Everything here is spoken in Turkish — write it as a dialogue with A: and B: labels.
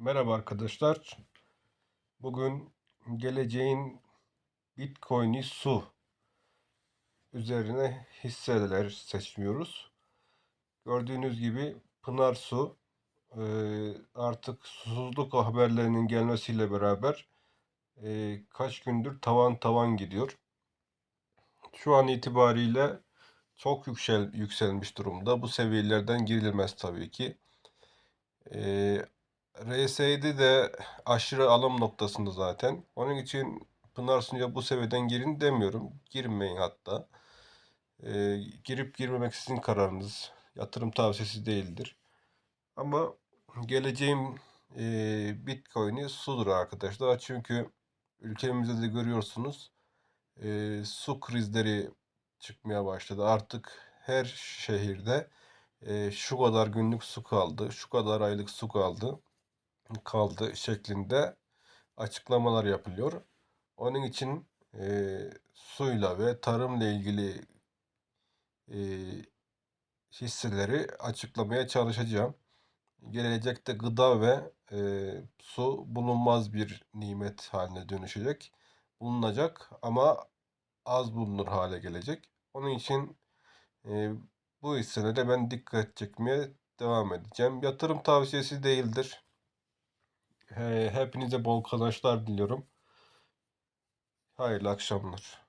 A: Merhaba arkadaşlar. Bugün geleceğin Bitcoin'i su üzerine hisseler seçmiyoruz. Gördüğünüz gibi Pınar Su e, artık susuzluk haberlerinin gelmesiyle beraber e, kaç gündür tavan tavan gidiyor. Şu an itibariyle çok yüksel yükselmiş durumda. Bu seviyelerden girilmez tabii ki. E, RSI'de de aşırı alım noktasında zaten. Onun için Pınar Sunu'ya bu seviyeden girin demiyorum. Girmeyin hatta. Ee, girip girmemek sizin kararınız. Yatırım tavsiyesi değildir. Ama geleceğim e, Bitcoin'i sudur arkadaşlar. Çünkü ülkemizde de görüyorsunuz e, su krizleri çıkmaya başladı. Artık her şehirde e, şu kadar günlük su kaldı, şu kadar aylık su kaldı kaldı şeklinde açıklamalar yapılıyor. Onun için e, suyla ve tarımla ilgili e, hisseleri açıklamaya çalışacağım. Gelecekte gıda ve e, su bulunmaz bir nimet haline dönüşecek. Bulunacak ama az bulunur hale gelecek. Onun için e, bu hisselere ben dikkat çekmeye devam edeceğim. Yatırım tavsiyesi değildir. He- Hepinize bol kazançlar diliyorum. Hayırlı akşamlar.